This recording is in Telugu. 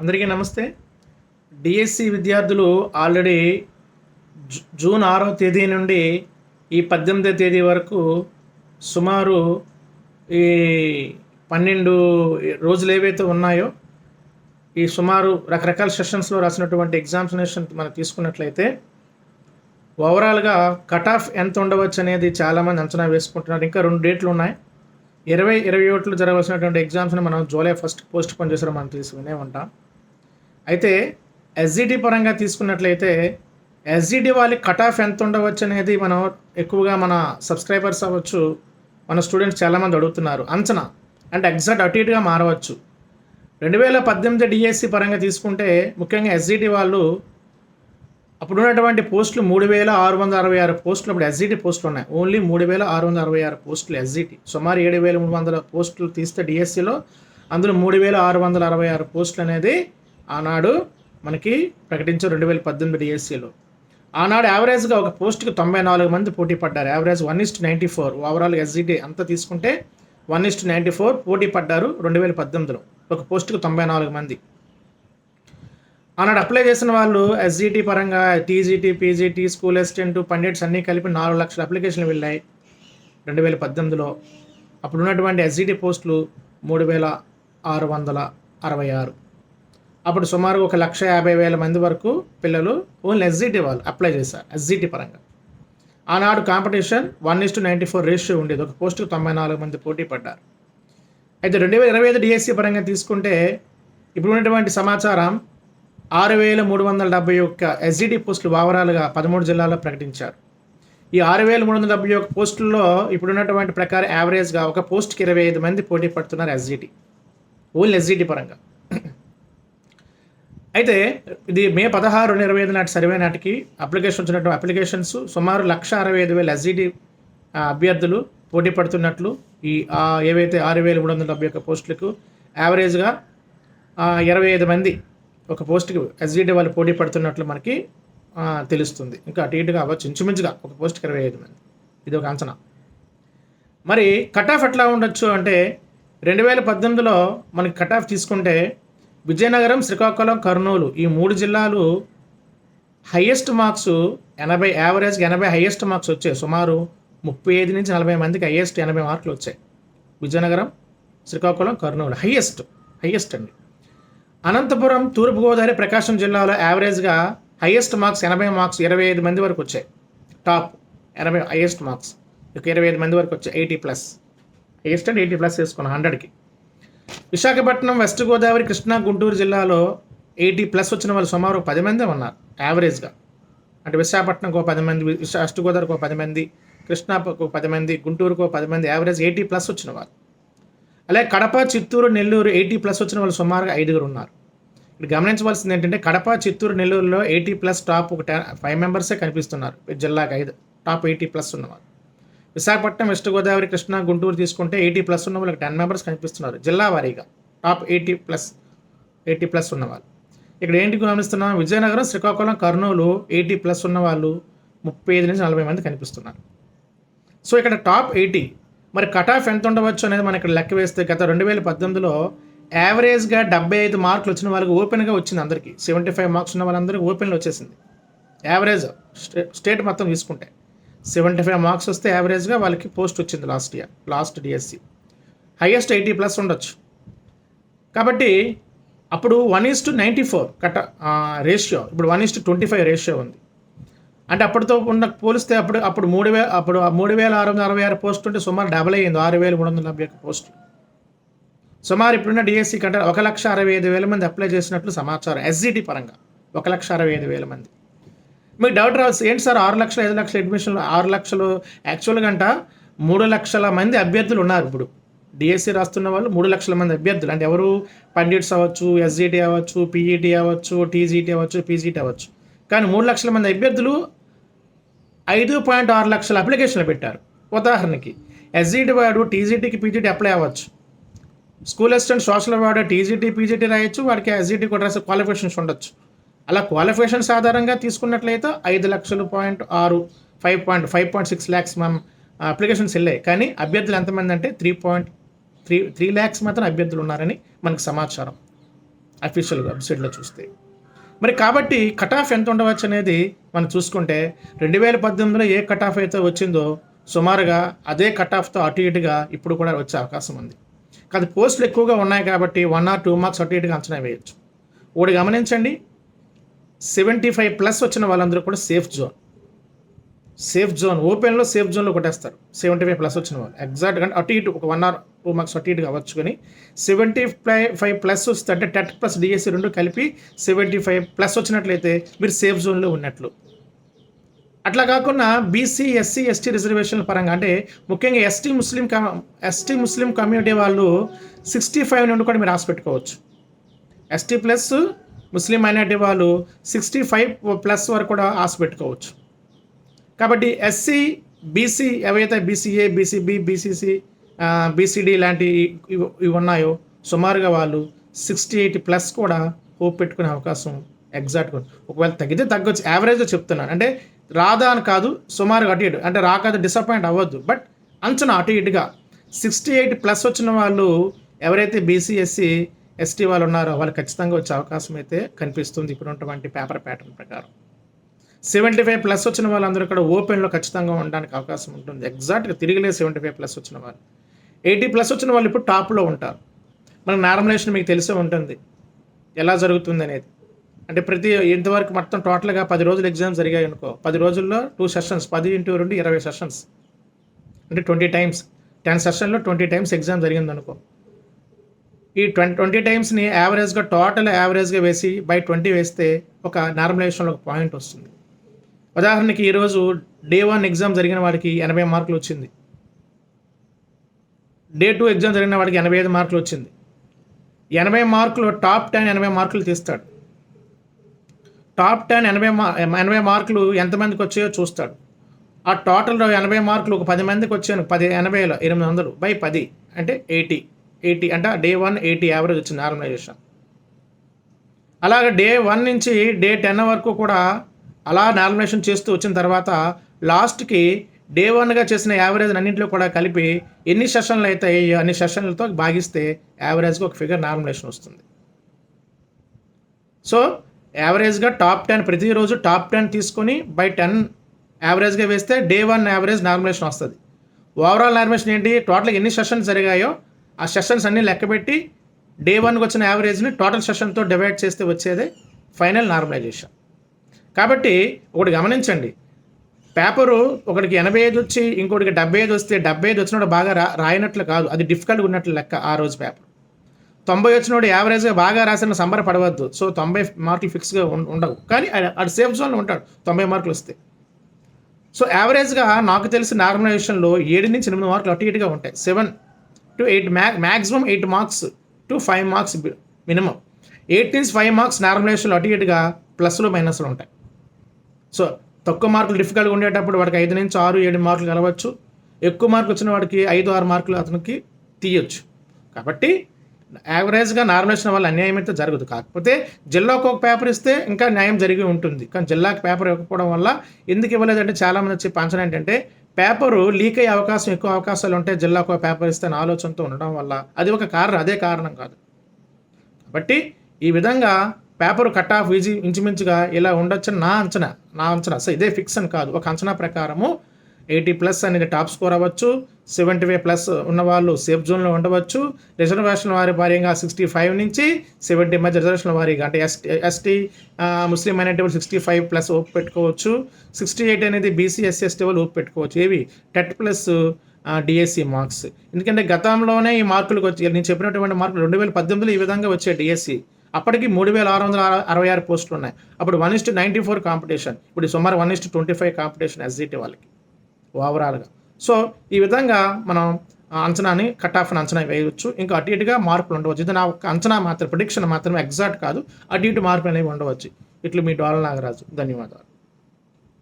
అందరికీ నమస్తే. డిఎస్సి విద్యార్థులు ఆల్రెడీ జూ- జూన్ ఆరో తేదీ నుండి ఈ పద్దెనిమిదో తేదీ వరకు సుమారు ఈ పన్నెండు రోజులు ఏవైతే ఉన్నాయో ఈ సుమారు రకరకాల సెషన్స్లో రాసినటువంటి ఎగ్జామినేషన్ మనం తీసుకున్నట్లయితే ఓవరాల్గా కట్ ఆఫ్ ఎంత ఉండవచ్చు అనేది చాలామంది అంచనా వేసుకుంటున్నారు. ఇంకా రెండు డేట్లు ఉన్నాయి. ఇరవై ఇరవై ఒకటిలో జరగవలసినటువంటి ఎగ్జామ్స్ని మనం జూలై ఫస్ట్ పోస్ట్ పోన్ చేసారు మనం తీసుకునే ఉంటాం. అయితే ఎస్జిటి పరంగా తీసుకున్నట్లయితే ఎస్జిటి వాళ్ళకి కట్ ఆఫ్ ఎంత ఉండవచ్చు అనేది మనం ఎక్కువగా మన సబ్స్క్రైబర్స్ అవ్వచ్చు. మన స్టూడెంట్స్ చాలామంది అడుగుతున్నారు. అంచనా అంటే ఎగ్జాక్ట్ అటు ఇటుగా మారవచ్చు. రెండు వేల పద్దెనిమిది డిఎస్సి పరంగా తీసుకుంటే ముఖ్యంగా ఎస్జిటి వాళ్ళు అప్పుడు ఉన్నటువంటి పోస్టులు మూడు వేల ఆరు వందల అరవై ఆరు పోస్టులు అప్పుడు ఎస్జిటి పోస్టులు ఉన్నాయి. ఓన్లీ మూడు వేల ఆరు వందల అరవై ఆరు పోస్టులు ఎస్జిటి సుమారు ఏడు వేల మూడు వందల పోస్టులు తీస్తే డిఎస్సిలో అందులో మూడు వేల ఆరు వందల అరవై ఆరు పోస్టులు అనేది ఆనాడు మనకి ప్రకటించారు రెండు వేల పద్దెనిమిది ఏసీలో. ఆనాడు యావరేజ్గా ఒక పోస్ట్కి తొంభై నాలుగు మంది పోటీ పడ్డారు. Average one is to ninety four. Overall SGT అంతా తీసుకుంటే వన్ ఇస్ట్ నైంటీ ఫోర్ పోటీ పడ్డారు రెండు వేల పద్దెనిమిదిలో. ఒక పోస్ట్కి తొంభై నాలుగు మంది. ఆనాడు అప్లై చేసిన వాళ్ళు ఎస్జిటి పరంగా TGT PGT school assistant pandits అన్నీ కలిపి నాలుగు లక్షల అప్లికేషన్లు వెళ్ళాయి రెండు వేల పద్దెనిమిదిలో. అప్పుడు ఉన్నటువంటి ఎస్జిటి పోస్టులు మూడు వేల ఆరు వందల అరవై ఆరు. అప్పుడు సుమారు ఒక లక్ష యాభై వేల మంది వరకు పిల్లలు ఓన్లీ ఎస్జిటి వాళ్ళు అప్లై చేశారు ఎస్జిటి పరంగా. ఆనాడు competition one is to ninety four ratio ఉండేది. ఒక పోస్టుకు తొంభై నాలుగు మంది పోటీ పడ్డారు. అయితే రెండు వేల ఇరవై ఐదు డిఎస్సి పరంగా తీసుకుంటే ఇప్పుడు ఉన్నటువంటి సమాచారం ఆరు వేల మూడు వందల డెబ్బై ఒక్క ఎస్జిటి పోస్టులు ఓవరాల్గా పదమూడు జిల్లాల్లో ప్రకటించారు. ఈ ఆరు వేల మూడు వందల డెబ్బై ఒక్క పోస్టుల్లో ఇప్పుడున్నటువంటి ప్రకారం యావరేజ్గా ఒక పోస్ట్కి ఇరవై ఐదు మంది పోటీ పడుతున్నారు ఎస్జిటి ఓన్లీ ఎస్జిటి పరంగా. అయితే ఇది మే పదహారు రెండు ఇరవై ఐదు నాటి సర్వే నాటికి అప్లికేషన్ వచ్చినటువంటి అప్లికేషన్స్ సుమారు లక్ష అరవై ఐదు వేల ఎస్జిడి అభ్యర్థులు పోటీ పడుతున్నట్లు ఈ ఏవైతే ఆరు వేల మూడు వందల డెబ్బై ఒక్క పోస్టులకు యావరేజ్గా ఇరవై ఐదు మంది ఒక పోస్ట్కి ఎస్జిడి వాళ్ళు పోటీ పడుతున్నట్లు మనకి తెలుస్తుంది. ఇంకా అటు ఇటుగా అవ్వచ్చు. ఇంచుమించుగా ఒక పోస్ట్కి ఇరవై ఐదు మంది. ఇది ఒక అంచనా. మరి కట్ ఆఫ్ ఎట్లా ఉండొచ్చు అంటే రెండు వేల పద్దెనిమిదిలో మనకి కట్ ఆఫ్ తీసుకుంటే విజయనగరం శ్రీకాకుళం కర్నూలు ఈ మూడు జిల్లాలు హయ్యెస్ట్ మార్క్స్ ఎనభై యావరేజ్కి ఎనభై హయ్యెస్ట్ మార్క్స్ వచ్చాయి. సుమారు ముప్పై ఐదు నుంచి నలభై మందికి హయ్యెస్ట్ ఎనభై మార్కులు వచ్చాయి. విజయనగరం శ్రీకాకుళం కర్నూలు హయ్యెస్ట్ హయ్యెస్ట్ అండి. అనంతపురం తూర్పుగోదావరి ప్రకాశం జిల్లాలో యావరేజ్గా హయ్యెస్ట్ మార్క్స్ ఎనభై మార్క్స్ ఇరవై ఐదు మంది వరకు వచ్చాయి. టాప్ ఎనభై హయ్యెస్ట్ మార్క్స్. ఇరవై ఐదు మంది వరకు వచ్చాయి. Eighty plus. హయ్యెస్ట్ అంటే ఎయిటీ ప్లస్ వేసుకున్నాం హండ్రెడ్కి. విశాఖపట్నం వెస్ట్ గోదావరి కృష్ణా గుంటూరు జిల్లాలో ఎయిటీ ప్లస్ వచ్చిన వాళ్ళు సుమారు పది మంది ఉన్నారు యావరేజ్గా అంటే విశాఖపట్నంకు పది మంది విశా వెస్ట్ గోదావరికి ఒక పది మంది కృష్ణాకు పది మంది గుంటూరుకు పది మంది యావరేజ్ ఎయిటీ ప్లస్ వచ్చిన వాళ్ళు. అలాగే కడప చిత్తూరు నెల్లూరు ఎయిటీ ప్లస్ వచ్చిన వాళ్ళు సుమారుగా ఐదుగురు ఉన్నారు. ఇక్కడ గమనించవలసింది ఏంటంటే కడప చిత్తూరు నెల్లూరులో ఎయిటీ ప్లస్ టాప్ ఒక టెన్ ఫైవ్ మెంబర్సే కనిపిస్తున్నారు. జిల్లాకు జిల్లాకి ఐదు టాప్ ఎయిటీ ప్లస్ ఉన్నవారు విశాఖపట్నం వెస్ట్ గోదావరి కృష్ణా గుంటూరు తీసుకుంటే ఎయిటీ ప్లస్ ఉన్న వాళ్ళకి టెన్ మెంబర్స్ కనిపిస్తున్నారు. జిల్లా వారీగా. Top eighty plus eighty plus ఉన్నవాళ్ళు ఇక్కడ ఏంటి గమనిస్తున్నాం? విజయనగరం శ్రీకాకుళం కర్నూలు ఎయిటీ ప్లస్ ఉన్న వాళ్ళు ముప్పై ఐదు నుంచి నలభై మంది కనిపిస్తున్నారు. సో ఇక్కడ టాప్ ఎయిటీ. మరి కట్ ఆఫ్ ఎంత ఉండవచ్చు అనేది మనం ఇక్కడ లెక్క వేస్తే గత రెండు వేల పద్దెనిమిదిలో యావరేజ్గా డెబ్బై ఐదు మార్కులు వచ్చిన వాళ్ళకి ఓపెన్గా వచ్చింది అందరికీ. సెవెంటీ ఫైవ్ మార్క్స్ ఉన్న వాళ్ళందరికీ ఓపెన్లో వచ్చేసింది. యావరేజ్ స్టే స్టేట్ మొత్తం తీసుకుంటే. సెవెంటీ ఫైవ్ మార్క్స్ వస్తే యావరేజ్గా వాళ్ళకి పోస్ట్ వచ్చింది last year last DSC. Highest eighty plus ఉండొచ్చు. కాబట్టి అప్పుడు one is to ninety four కట రేషియో. ఇప్పుడు one is to twenty five ratio ఉంది. అంటే అప్పటితో ఉన్న పోలిస్తే అప్పుడు అప్పుడు మూడు వేల అప్పుడు మూడు వేల ఆరు వందల అరవై ఆరు పోస్ట్ ఉంటే సుమారు డబల్ అయ్యింది ఆరు వేల మూడు వందల డెబ్బై ఒక్క పోస్టులు సుమారు ఇప్పుడున్న డిఎస్సి కంటే ఒక లక్ష అరవై ఐదు వేల మంది అప్లై చేసినట్లు సమాచారం ఎస్జిటి పరంగా ఒక లక్ష అరవై ఐదు వేల మంది. మీకు డౌట్ రావచ్చు ఏంటి సార్ ఆరు లక్షలు ఐదు లక్షలు అడ్మిషన్లు ఆరు లక్షలు? యాక్చువల్గా అంట మూడు లక్షల మంది అభ్యర్థులు ఉన్నారు ఇప్పుడు. డిఎస్సి రాస్తున్న వాళ్ళు మూడు లక్షల మంది అభ్యర్థులు. అంటే ఎవరు? పండిట్స్ అవ్వచ్చు ఎస్జిటి అవ్వచ్చు పీఈటీ అవ్వచ్చు టీజీటీ అవ్వచ్చు పీజీటీ అవ్వచ్చు. కానీ మూడు లక్షల మంది అభ్యర్థులు ఐదు పాయింట్ ఆరు లక్షల అప్లికేషన్లు పెట్టారు. ఉదాహరణకి ఎస్జిటి వాడు టీజీటీకి పీజీటీ అప్లై అవ్వచ్చు. స్కూల్ అసిస్టెంట్ సోషల్ వాడు టీజీటీ పీజీటీ రాయొచ్చు వాడికి ఎస్జిటీ కూడా రాసే క్వాలిఫికేషన్స్ ఉండొచ్చు. అలా క్వాలిఫికేషన్స్ ఆధారంగా తీసుకున్నట్లయితే ఐదు లక్షలు పాయింట్ ఆరు five point five point six lakhs ma'am applications వెళ్ళాయి. కానీ అభ్యర్థులు ఎంతమంది అంటే three point three three lakhs మాత్రం అభ్యర్థులు ఉన్నారని మనకు సమాచారం అఫీషియల్గా వెబ్సైట్లో చూస్తే. మరి కాబట్టి కట్ ఆఫ్ ఎంత ఉండవచ్చు అనేది మనం చూసుకుంటే రెండు వేల పద్దెనిమిదిలో ఏ కట్ ఆఫ్ అయితే వచ్చిందో సుమారుగా అదే కట్ ఆఫ్తో అటు ఇటుగా ఇప్పుడు కూడా వచ్చే అవకాశం ఉంది. కాదు పోస్టులు ఎక్కువగా ఉన్నాయి కాబట్టి వన్ ఆర్ టూ మార్క్స్ అటు ఇటుగా అంచనా వేయచ్చు. ఒకటి గమనించండి సెవెంటీ ఫైవ్ ప్లస్ వచ్చిన వాళ్ళందరూ కూడా సేఫ్ జోన్. సేఫ్ జోన్ ఓపెన్లో సేఫ్ జోన్లో కొట్టేస్తారు. సెవెంటీ ఫైవ్ ప్లస్ వచ్చిన వాళ్ళు. ఎగ్జాక్ట్గా అంటే అటు ఇటు ఒక వన్ అవర్ టూ మార్క్స్ అటు ఇటు కావచ్చు కానీ సెవెంటీ ఫైవ్ ఫైవ్ ప్లస్ వస్తే అంటే టెట్ ప్లస్ డిఎస్సి రెండు కలిపి సెవెంటీ ఫైవ్ ప్లస్ వచ్చినట్లయితే మీరు సేఫ్ జోన్లో ఉన్నట్లు. అట్లా కాకుండా బీసీ ఎస్సీ ఎస్టీ రిజర్వేషన్ల పరంగా అంటే ముఖ్యంగా ఎస్టీ ముస్లిం ఎస్టీ ముస్లిం కమ్యూనిటీ వాళ్ళు సిక్స్టీ ఫైవ్ నుండి కూడా మీరు రాసి పెట్టుకోవచ్చు. ఎస్టీ ప్లస్ ముస్లిం మైనార్టీ వాళ్ళు సిక్స్టీ ఫైవ్ ప్లస్ వరకు కూడా ఆశ పెట్టుకోవచ్చు. కాబట్టి ఎస్సీ బీసీ ఏవైతే బీసీఏ బీసీబి బీసీసీ బీసీడీ లాంటి ఇవి ఉన్నాయో సుమారుగా వాళ్ళు సిక్స్టీ ఎయిట్ ప్లస్ కూడా హోప్ పెట్టుకునే అవకాశం ఎగ్జాక్ట్గా ఒకవేళ తగ్గితే తగ్గొచ్చు. యావరేజ్గా చెప్తున్నాను. అంటే రాదా అని కాదు సుమారుగా అటు ఇటు. అంటే రాకాదు డిసప్పాయింట్ అవ్వద్దు. బట్ అంచనా అటు ఇటుగా సిక్స్టీ ఎయిట్ ప్లస్ వచ్చిన వాళ్ళు ఎవరైతే బీసీఎస్సీ ఎస్టీ వాళ్ళు ఉన్నారో వాళ్ళు ఖచ్చితంగా వచ్చే అవకాశం అయితే కనిపిస్తుంది ఇప్పుడు ఉన్నటువంటి పేపర్ ప్యాటర్న్ ప్రకారం. సెవెంటీ ఫైవ్ ప్లస్ వచ్చిన వాళ్ళందరూ కూడా ఓపెన్లో ఖచ్చితంగా ఉండడానికి అవకాశం ఉంటుంది. ఎగ్జాక్ట్గా తిరిగిలే సెవెంటీ ఫైవ్ ప్లస్ వచ్చిన వాళ్ళు. ఎయిటీ ప్లస్ వచ్చిన వాళ్ళు ఇప్పుడు టాప్లో ఉంటారు. మనకు నార్మలైజేషన్ మీకు తెలిసే ఉంటుంది. ఎలా జరుగుతుంది అనేది. అంటే ప్రతి ఇంతవరకు మొత్తం టోటల్గా పది రోజులు ఎగ్జామ్స్ జరిగాయి అనుకో పది రోజుల్లో టూ సెషన్స్ పది ఇంటూ రెండు ఇరవై సెషన్స్ అంటే ట్వంటీ టైమ్స్ టెన్ సెషన్లో ట్వంటీ టైమ్స్ ఎగ్జామ్ జరిగింది అనుకో ఈ ట్వంటీ ట్వంటీ టైమ్స్ని యావరేజ్గా టోటల్ యావరేజ్గా వేసి బై ట్వంటీ వేస్తే ఒక నార్మలైజేషన్లో ఒక పాయింట్ వస్తుంది. ఉదాహరణకి ఈరోజు డే వన్ ఎగ్జామ్ జరిగిన వాడికి ఎనభై మార్కులు వచ్చింది. డే టూ ఎగ్జామ్ జరిగిన వాడికి ఎనభై ఐదు మార్కులు వచ్చింది. ఎనభై మార్కులు టాప్ టెన్ ఎనభై మార్కులు తీస్తాడు. టాప్ టెన్ ఎనభై మా ఎనభై మార్కులు ఎంతమందికి వచ్చాయో చూస్తాడు. ఆ టోటల్ ఎనభై మార్కులు ఒక పది మందికి వచ్చాను పది ఎనభైలో ఎనిమిది వందలు బై పది అంటే ఎయిటీ ఎయిటీ అంటే డే వన్ ఎయిటీ యావరేజ్ వచ్చింది నార్మలైజేషన్ అలాగే డే వన్ నుంచి డే టెన్ వరకు కూడా అలా నార్మలైజేషన్ చేస్తూ వచ్చిన తర్వాత లాస్ట్కి డే వన్గా చేసిన యావరేజ్ అన్నింటిలో కూడా కలిపి ఎన్ని సెషన్లు అయితే అన్ని సెషన్లతో భాగిస్తే యావరేజ్గా ఒక ఫిగర్ నార్మలైజేషన్ వస్తుంది. సో యావరేజ్గా టాప్ టెన్ ప్రతిరోజు టాప్ టెన్ తీసుకొని బై టెన్ యావరేజ్గా వేస్తే డే వన్ యావరేజ్ నార్మలైజేషన్ వస్తుంది. ఓవరాల్ నార్మలైజేషన్ ఏంటి? టోటల్గా ఎన్ని సెషన్స్ జరిగాయో ఆ సెషన్స్ అన్నీ లెక్కబెట్టి డే వన్కి వచ్చిన యావరేజ్ని టోటల్ సెషన్తో డివైడ్ చేస్తే వచ్చేదే ఫైనల్ నార్మలైజేషన్ కాబట్టి ఒకటి గమనించండి. పేపరు ఒకటికి ఎనభై ఐదు వచ్చి ఇంకోటికి డెబ్బై ఐదు వస్తే డెబ్బై ఐదు వచ్చినప్పుడు బాగా రా రాయనట్లు కాదు. అది డిఫికల్ట్గా ఉన్నట్లు లెక్క ఆ రోజు పేపర్ తొంభై వచ్చినోడు యావరేజ్గా బాగా రాసిన సంబర పడవద్దు. సో తొంభై మార్కులు ఫిక్స్గా ఉండవు. కానీ అది సేఫ్ జోన్లో ఉంటాడు. తొంభై మార్కులు వస్తే. సో యావరేజ్గా నాకు తెలిసి నార్మలైజేషన్లో ఏడు నుంచి ఎనిమిది మార్కులు అటు ఇటుగా ఉంటాయి. సెవెన్ టు ఎయిట్ మ్యా maximum eight marks to five marks minimum eight నుంచి ఫైవ్ మార్క్స్ నార్మలైజేషన్లో అటు ఇటుగా ప్లస్లు మైనస్లు ఉంటాయి. సో తక్కువ మార్కులు డిఫికల్ట్గా ఉండేటప్పుడు వాడికి ఐదు నుంచి ఆరు ఏడు మార్కులు కలవచ్చు. ఎక్కువ మార్కులు వచ్చిన వాడికి ఐదు ఆరు మార్కులు అతనికి తీయొచ్చు. కాబట్టి యావరేజ్గా నార్మలైజేషన్ వల్ల అన్యాయం అయితే జరగదు. కాకపోతే జిల్లాకు ఒక పేపర్ ఇస్తే ఇంకా న్యాయం జరిగి ఉంటుంది. కానీ జిల్లాకి పేపర్ ఇవ్వకపోవడం వల్ల ఎందుకు ఇవ్వలేదంటే చాలామంది వచ్చి పంచడం ఏంటంటే పేపరు లీక్ అయ్యే అవకాశం ఎక్కువ అవకాశాలు ఉంటాయి జిల్లాకు పేపర్ ఇస్తే ఆలోచనతో ఉండడం వల్ల అది ఒక కారణం అదే కారణం కాదు. కాబట్టి ఈ విధంగా పేపర్ కట్ ఆఫ్ ఈజీ ఇంచుమించుగా ఇలా ఉండొచ్చని నా అంచనా నా అంచనా. సో ఇదే ఫిక్స్ అని కాదు. ఒక అంచనా ప్రకారము ఎయిటీ ప్లస్ అనేది టాప్ స్కోర్ అవ్వచ్చు. సెవెంటీ ఫైవ్ ప్లస్ ఉన్న వాళ్ళు సేఫ్ జోన్లో ఉండవచ్చు. రిజర్వేషన్ వారి భార్యంగా సిక్స్టీ ఫైవ్ నుంచి సెవెంటీ మధ్య రిజర్వేషన్ వారీగా అంటే ఎస్టీ ఎస్టీ ముస్లిం మైనార్టీ వాళ్ళు సిక్స్టీ ఫైవ్ ప్లస్ ఓపు పెట్టుకోవచ్చు. సిక్స్టీ ఎయిట్ అనేది బీసీ ఎస్సీ ఎస్టీ వాళ్ళు ఓపు పెట్టుకోవచ్చు. ఏవి? టెట్ ప్లస్ డిఎస్సి మార్క్స్ ఎందుకంటే గతంలోనే ఈ మార్కులకు వచ్చి నేను చెప్పినటువంటి మార్కులు రెండు వేల పద్దెనిమిదిలో ఈ విధంగా వచ్చాయి డిఎస్సి అప్పటికి మూడు వేల ఆరు వందల అరవై ఆరు పోస్టులు ఉన్నాయి. అప్పుడు one is to ninety four competition ఇప్పుడు సుమారు one is to twenty five competition SGT వాళ్ళకి. ఓవరాల్గా. సో ఈ విధంగా మనం అంచనాని కట్ ఆఫ్ని అంచనా వేయవచ్చు. ఇంకా అటు ఇటుగా మార్పులు ఉండవచ్చు. ఇది నా ఒక అంచనా మాత్రం ప్రిడిక్షన్ మాత్రమే ఎగ్జాక్ట్ కాదు. అటు ఇటు మార్పులు అనేవి ఉండవచ్చు. ఇట్లు మీ డోల నాగరాజు. ధన్యవాదాలు.